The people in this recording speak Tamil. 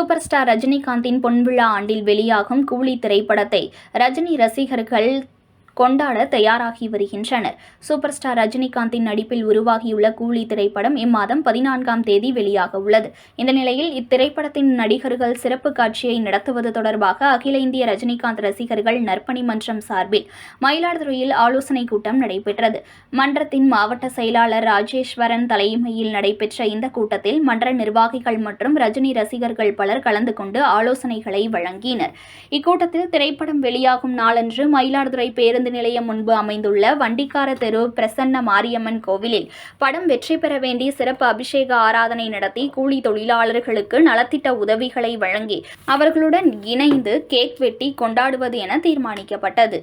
சூப்பர் ஸ்டார் ரஜினிகாந்தின் பொன்விழா ஆண்டில் வெளியாகும் கூலி திரைப்படத்தை ரஜினி ரசிகர்கள் கொண்டாட தயாராகி வருகின்றனர். சூப்பர் ஸ்டார் ரஜினிகாந்தின் நடிப்பில் உருவாகியுள்ள கூலி திரைப்படம் இம்மாதம் பதினான்காம் தேதி வெளியாக உள்ளது. இந்த நிலையில் இத்திரைப்படத்தின் நடிகர்கள் சிறப்பு காட்சியை நடத்துவது தொடர்பாக அகில இந்திய ரஜினிகாந்த் ரசிகர்கள் நற்பணி மன்றம் சார்பில் மயிலாடுதுறையில் ஆலோசனை கூட்டம் நடைபெற்றது. மன்றத்தின் மாவட்ட செயலாளர் ராஜேஸ்வரன் தலைமையில் நடைபெற்ற இந்த கூட்டத்தில் மன்ற நிர்வாகிகள் மற்றும் ரஜினி ரசிகர்கள் பலர் கலந்து கொண்டு ஆலோசனைகளை வழங்கினர். இக்கூட்டத்தில் திரைப்படம் வெளியாகும் நாளன்று மயிலாடுதுறை பேருந்து நிலையம் முன்பு அமைந்துள்ள வண்டிக்கார தெரு பிரசன்ன மாரியம்மன் கோவிலில் படம் வெற்றி பெற வேண்டி சிறப்பு அபிஷேக ஆராதனை நடத்தி கூலி தொழிலாளர்களுக்கு நலத்திட்ட உதவிகளை வழங்கி அவர்களுடன் இணைந்து கேக் வெட்டி கொண்டாடுவது என தீர்மானிக்கப்பட்டது.